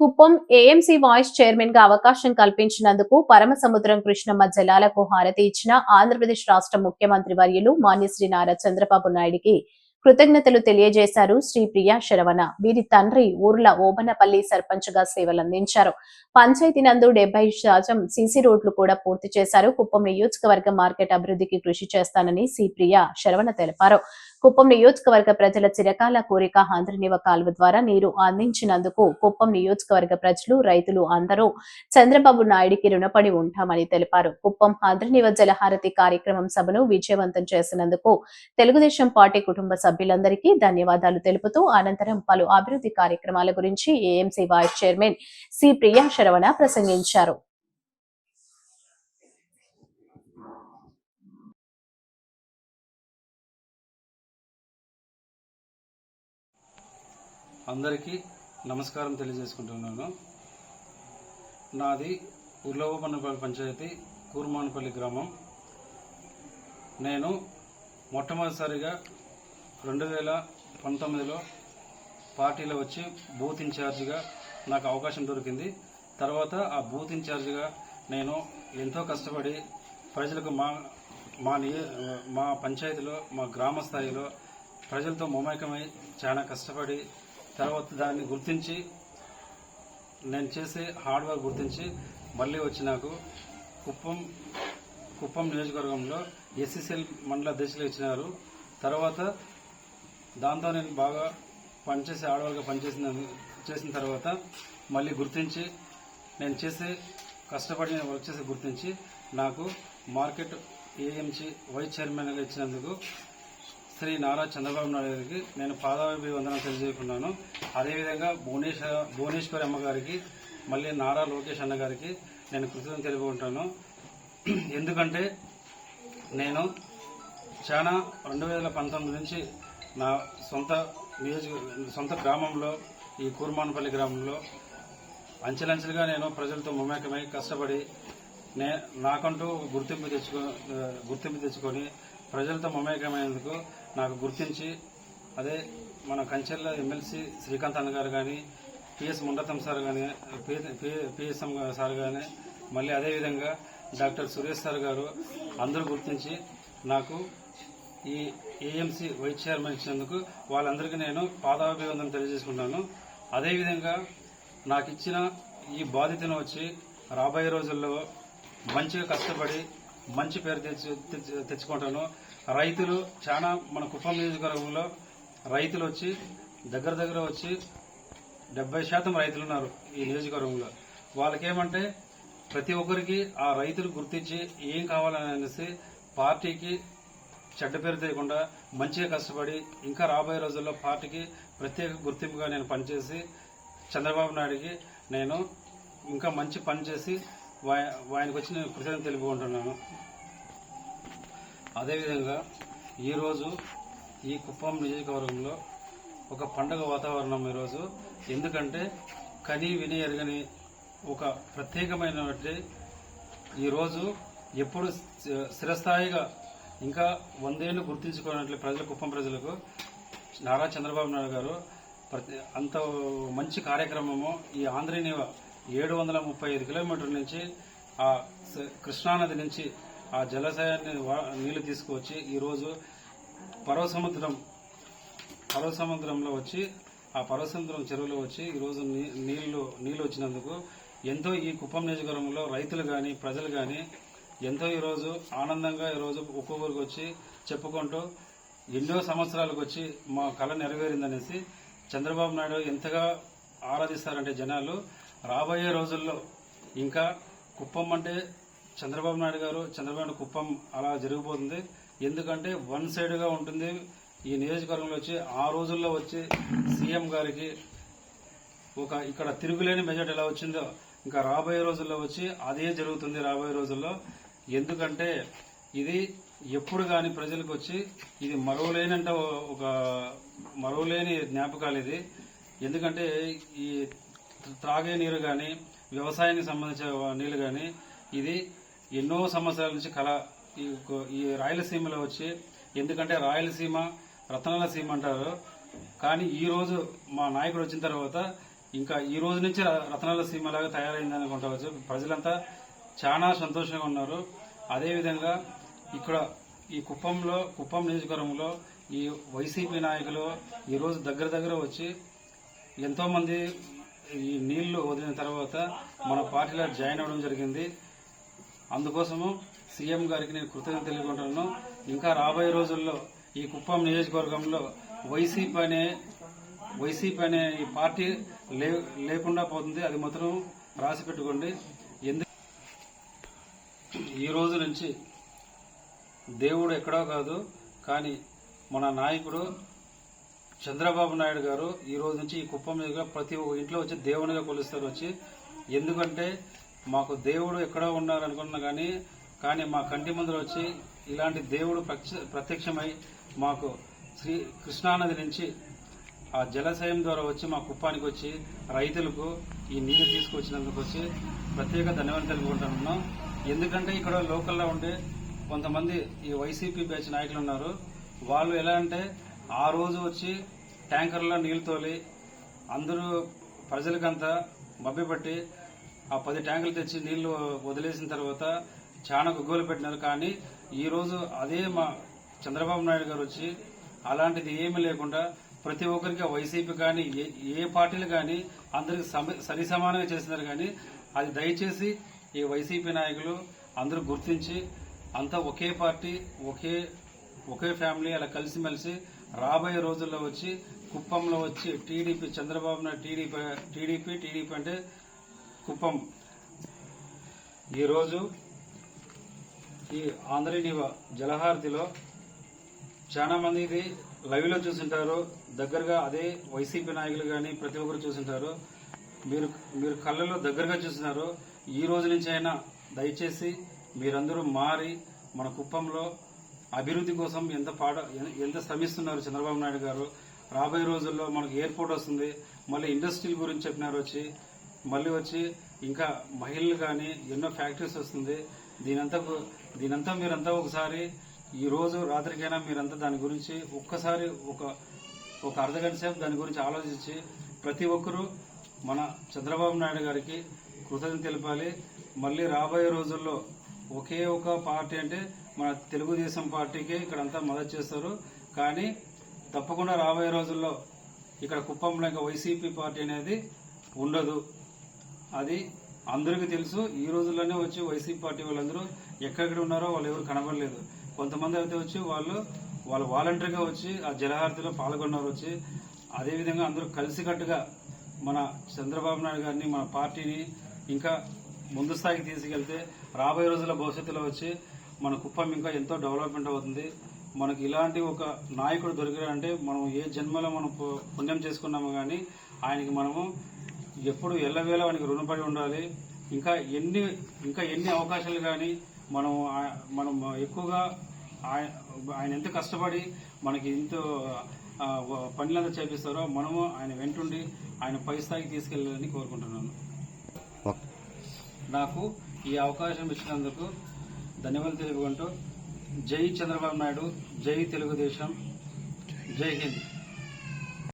Kuppam AMC voice చైర్మన్గా అవకాశం కల్పించినందుకు పరమసముద్రం కృష్ణమ్మ జలాలకు హారతి ఇచ్చిన ఆంధ్రప్రదేశ్ రాష్ట్ర ముఖ్యమంత్రి వర్యులు మాన్యశ్రీ నారా చంద్రబాబు నాయుడికి కృతజ్ఞతలు తెలియజేశారు శ్రీ ప్రియా శరవణ. వీరి తండ్రి ఊర్ల ఓబనపల్లి సర్పంచ్గా సేవలందించారు. పంచాయతీ నందు డెబ్బై శాతం సీసీ రోడ్లు కూడా పూర్తి చేశారు. కుప్పం నియోజకవర్గ మార్కెట్ అభివృద్ధికి కృషి చేస్తానని సి ప్రియా శరవణ తెలిపారు. కుప్పం నియోజకవర్గ ప్రజల చిరకాల కోరిక ఆంధ్రనివ కాలువ ద్వారా నీరు అందించినందుకు కుప్పం నియోజకవర్గ ప్రజలు రైతులు అందరూ చంద్రబాబు నాయుడికి రుణపడి ఉంటామని తెలిపారు. కుప్పం ఆంధ్రనివ జలహారతి కార్యక్రమం సభను విజయవంతం చేసినందుకు తెలుగుదేశం పార్టీ కుటుంబ సభ్యులందరికీ ధన్యవాదాలు తెలుపుతూ అనంతరం పలు అభివృద్ధి కార్యక్రమాల గురించి AMC vice chairman C Priya Saravana ప్రసంగించారు. అందరికీ నమస్కారం తెలియజేసుకుంటున్నాను. నాది ఉర్లవపన్నపల్లి పంచాయతీ కూర్మానపల్లి గ్రామం. నేను మొట్టమొదటిసారిగా రెండు వేల పంతొమ్మిదిలో పార్టీలో వచ్చి బూత్ ఇన్ఛార్జిగా నాకు అవకాశం దొరికింది. తర్వాత ఆ బూత్ ఇన్ఛార్జిగా నేను ఎంతో కష్టపడి ప్రజలకు మా మా నియ మా పంచాయతీలో మా గ్రామ స్థాయిలో ప్రజలతో మమేకమై చాలా కష్టపడి తర్వాత దాన్ని గుర్తించి నేను చేసే హార్డ్ వర్క్ గుర్తించి మళ్ళీ వచ్చి నాకు కుప్పం కుప్పం నియోజకవర్గంలో ఎస్సీసీఎల్ మండల అధ్యక్షులు ఇచ్చినారు. తర్వాత దాంతో నేను బాగా పనిచేసి ఆడవాళ్ళగా పనిచేసిన చేసిన తర్వాత మళ్ళీ గుర్తించి నేను చేసే కష్టపడి నేను వర్క్ చేసి గుర్తించి నాకు మార్కెట్ ఏఎంసీ వైస్ చైర్మన్గా ఇచ్చినందుకు శ్రీ నారా చంద్రబాబు నాయుడు గారికి నేను పాదాభివందనం తెలియజేయకున్నాను అదేవిధంగా భువనేశ్వర భువనేశ్వరి అమ్మగారికి మళ్ళీ నారా లోకేష్ అన్న గారికి నేను కృతజ్ఞత తెలుపుకుంటాను. ఎందుకంటే నేను చాలా రెండు వేల పంతొమ్మిది నుంచి నా సొంత నియోజక సొంత గ్రామంలో ఈ కూర్మానపల్లి గ్రామంలో అంచెలంచెలుగా నేను ప్రజలతో మమేకమై కష్టపడి నే నాకంటూ గుర్తింపు తెచ్చుకో గుర్తింపు తెచ్చుకొని ప్రజలతో మమేకమైనందుకు నాకు గుర్తించి అదే మన కంచెర్ల ఎమ్మెల్సీ శ్రీకాంత్ అన్న గారు కానీ పిఎస్ ముండతం సార్ కానీ పిఎస్ఎం సార్ కానీ మళ్ళీ అదేవిధంగా డాక్టర్ సురేష్ సార్ గారు అందరూ గుర్తించి నాకు ఈ ఏఎంసీ వైస్ చైర్మన్ ఇచ్చినందుకు వాళ్ళందరికీ నేను పాదాభివందనం తెలియజేసుకుంటాను. అదేవిధంగా నాకు ఇచ్చిన ఈ బాధ్యతను వచ్చి రాబోయే రోజుల్లో మంచిగా కష్టపడి మంచి పేరు తెచ్చు తెచ్చు- తెచ్చుకుంటాను. రైతులు చాలా మన కుప్పం నియోజకవర్గంలో రైతులు వచ్చి దగ్గర దగ్గర వచ్చి డెబ్బై శాతం రైతులు ఉన్నారు ఈ నియోజకవర్గంలో. వాళ్ళకేమంటే ప్రతి ఒక్కరికి ఆ రైతులు గుర్తించి ఏం కావాలని అనేసి పార్టీకి చెడ్డ పేరు తీయకుండా మంచిగా కష్టపడి ఇంకా రాబోయే రోజుల్లో పార్టీకి ప్రత్యేక గుర్తింపుగా నేను పనిచేసి చంద్రబాబు నాయుడికి నేను ఇంకా మంచి పని చేసి ఆయనకు వచ్చి నేను కృతజ్ఞత తెలుపుకుంటున్నాను అదేవిధంగా ఈరోజు ఈ కుప్పం నియోజకవర్గంలో ఒక పండగ వాతావరణం ఈరోజు. ఎందుకంటే కని విని ఎరగని ఒక ప్రత్యేకమైనటువంటి ఈరోజు ఎప్పుడు స్థిరస్థాయిగా ఇంకా వందేళ్ళు గుర్తించుకున్నట్లు ప్రజలు కుప్పం ప్రజలకు నారా చంద్రబాబు నాయుడు గారు ప్రతి అంత మంచి కార్యక్రమము ఈ ఆంధ్రనీవ ఏడు వందల ముప్పై ఐదు కిలోమీటర్ల నుంచి ఆ కృష్ణానది నుంచి ఆ జలాశయాన్ని వా- నీళ్ళు తీసుకువచ్చి ఈరోజు పర్వసముద్రం పర్వసముద్రంలో వచ్చి ఆ పర్వసముద్రం చెరువులో వచ్చి ఈరోజు నీ- నీళ్ళు నీళ్ళు వచ్చినందుకు ఎంతో ఈ కుప్పం నియోజకవర్గంలో రైతులు కానీ ప్రజలు కానీ ఎంతో ఈరోజు ఆనందంగా ఈరోజు ఒక్కొక్కరికి వచ్చి చెప్పుకుంటూ ఎన్నో సంవత్సరాలకు వచ్చి మా కళ నెరవేరిందనేసి చంద్రబాబు నాయుడు ఎంతగా ఆరాధిస్తారంటే జనాలు రాబోయే రోజుల్లో ఇంకా కుప్పం అంటే చంద్రబాబు నాయుడు గారు చంద్రబాబు కుప్పం అలా జరిగిపోతుంది ఎందుకంటే వన్ సైడ్గా ఉంటుంది. ఈ నియోజకవర్గంలో వచ్చి ఆ రోజుల్లో వచ్చి సీఎం గారికి ఒక ఇక్కడ తిరుగులేని మెజార్టీ ఎలా వచ్చిందో ఇంకా రాబోయే రోజుల్లో వచ్చి అదే జరుగుతుంది రాబోయే రోజుల్లో. ఎందుకంటే ఇది ఎప్పుడు కానీ ప్రజలకు వచ్చి ఇది మరవలేనంట ఒక మరవలేని జ్ఞాపకాలు ఇది. ఎందుకంటే ఈ త్రాగే నీరు కానీ వ్యవసాయానికి సంబంధించిన నీళ్ళు కానీ ఇది ఎన్నో సంవత్సరాల నుంచి కళ. ఈ ఈ రాయలసీమలో వచ్చి ఎందుకంటే రాయలసీమ రతనాల సీమ అంటారు. కానీ ఈ రోజు మా నాయకుడు వచ్చిన తర్వాత ఇంకా ఈ రోజు నుంచి రతనాల సీమలాగా తయారైంది అనుకుంటావచ్చు ప్రజలంతా చాలా సంతోషంగా ఉన్నారు. అదేవిధంగా ఇక్కడ ఈ కుప్పంలో కుప్పం నియోజకవర్గంలో ఈ వైసీపీ నాయకులు ఈ రోజు దగ్గర దగ్గర వచ్చి ఎంతోమంది ఈ నీళ్ళు వదిలిన తర్వాత మన పార్టీలో జాయిన్ అవ్వడం జరిగింది. అందుకోసము సీఎం గారికి నేను కృతజ్ఞత తెలుపుకుంటున్నాను ఇంకా రాబోయే రోజుల్లో ఈ కుప్పం నియోజకవర్గంలో వైసీపీ అనే వైసీపీ అనే ఈ పార్టీ లే లేకుండా పోతుంది. అది మాత్రం రాసి పెట్టుకోండి. ఎందుకు ఈ రోజు నుంచి దేవుడు ఎక్కడో కాదు కానీ మన నాయకుడు చంద్రబాబు నాయుడు గారు ఈ రోజు నుంచి ఈ కుప్పం మీద ప్రతి ఒక్క ఇంట్లో వచ్చి దేవునిగా కొలుస్తారు వచ్చి. ఎందుకంటే మాకు దేవుడు ఎక్కడో ఉన్నారు అనుకున్నా కానీ కానీ మా కంటి ముందర వచ్చి ఇలాంటి దేవుడు ప్రత్య- ప్రత్యక్షమై మాకు శ్రీ కృష్ణానది నుంచి ఆ జలాశయం ద్వారా వచ్చి మా కుప్పానికి వచ్చి రైతులకు ఈ నీరు తీసుకొచ్చినందుకు వచ్చి ప్రత్యేక ధన్యవాదాలు తెలుపుకుంటున్నాం ఎందుకంటే ఇక్కడ లోకల్లో ఉండే కొంతమంది ఈ వైసీపీ బ్యాచ్ నాయకులు ఉన్నారు. వాళ్ళు ఎలా అంటే ఆ రోజు వచ్చి ట్యాంకర్లో నీళ్ళు తోలి అందరూ ప్రజలకంతా మభ్యపెట్టి ఆ పది ట్యాంకులు తెచ్చి నీళ్ళు వదిలేసిన తర్వాత చాలా గుగ్గోలు పెట్టినారు. కానీ ఈ రోజు అదే మా చంద్రబాబు నాయుడు గారు వచ్చి అలాంటిది ఏమీ లేకుండా ప్రతి ఒక్కరికి వైసీపీ కానీ ఏ ఏ పార్టీలు కానీ అందరికి సమ- సరి సమానంగా చేసినారు కానీ అది దయచేసి ఈ వైసీపీ నాయకులు అందరూ గుర్తించి అంతా ఒకే పార్టీ ఒకే ఒకే ఫ్యామిలీ అలా కలిసిమెలిసి రాబోయే రోజుల్లో వచ్చి కుప్పంలో వచ్చి TDP Chandrababu Naidu TDP TDP TDP అంటే కుప్పం. ఈరోజు ఈ ఆంధ్రనీవ జలహారతిలో చాలా మంది ఇది లైవ్ చూసింటారు. దగ్గరగా అదే వైసీపీ నాయకులు కానీ ప్రతి ఒక్కరు చూసింటారు. మీరు మీరు కళ్ళలో దగ్గరగా చూసినారు. ఈ రోజు నుంచి అయినా దయచేసి మీరందరూ మారి మన కుప్పంలో అభివృద్ధి కోసం ఎంత పాట ఎంత శ్రమిస్తున్నారు చంద్రబాబు నాయుడు గారు? రాబోయే రోజుల్లో మనకు ఎయిర్పోర్ట్ వస్తుంది మళ్ళీ ఇండస్ట్రీల గురించి చెప్పినారు వచ్చి మళ్ళీ వచ్చి ఇంకా మహిళలు కానీ ఎన్నో ఫ్యాక్టరీస్ వస్తుంది. దీనంతా దీనంతా మీరంతా ఒకసారి ఈ రోజు రాత్రికైనా మీరంతా దాని గురించి ఒక్కసారి ఒక ఒక అర్ధగంట సేపు దాని గురించి ఆలోచించి ప్రతి ఒక్కరూ మన చంద్రబాబు నాయుడు గారికి కృతజ్ఞత తెలపాలి. మళ్ళీ రాబోయే రోజుల్లో ఒకే ఒక పార్టీ అంటే మన తెలుగుదేశం పార్టీకే ఇక్కడ అంతా మద్దతు చేస్తారు. కానీ తప్పకుండా రాబోయే రోజుల్లో ఇక్కడ కుప్పంలో ఇంకా వైసీపీ పార్టీ అనేది ఉండదు. అది అందరికీ తెలుసు. ఈ రోజుల్లోనే వచ్చి వైసీపీ పార్టీ వాళ్ళందరూ ఎక్కడెక్కడ ఉన్నారో వాళ్ళు ఎవరు కనబడలేదు. కొంతమంది అయితే వచ్చి వాళ్ళు వాళ్ళు వాలంటరీగా వచ్చి ఆ జలహారతిలో పాల్గొన్నారు వచ్చి. అదేవిధంగా అందరూ కలిసికట్టుగా మన చంద్రబాబు నాయుడు గారిని మన పార్టీని ఇంకా ముందు స్థాయికి తీసుకెళ్తే రాబోయే రోజుల భవిష్యత్తులో వచ్చి మన కుప్పం ఇంకా ఎంతో డెవలప్మెంట్ అవుతుంది. మనకి ఇలాంటి ఒక నాయకుడు దొరికారంటే మనం ఏ జన్మలో మనం పుణ్యం చేసుకున్నాము కానీ ఆయనకి మనము ఎప్పుడు ఎల్లవేళ ఆయనకి రుణపడి ఉండాలి. ఇంకా ఎన్ని ఇంకా ఎన్ని అవకాశాలు కానీ మనం మనం ఎక్కువగా ఆయ- ఆయన ఎంత కష్టపడి మనకి ఎంతో పనులంతా చేపిస్తారో మనము ఆయన వెంటుండి ఆయన పై స్థాయికి తీసుకెళ్ళాలని కోరుకుంటున్నాను. నాకు ఈ అవకాశం ఇచ్చినందుకు ధన్యవాదాలు తెలుపుకుంటూ జై చంద్రబాబు నాయుడు జై తెలుగుదేశం జై హింద్.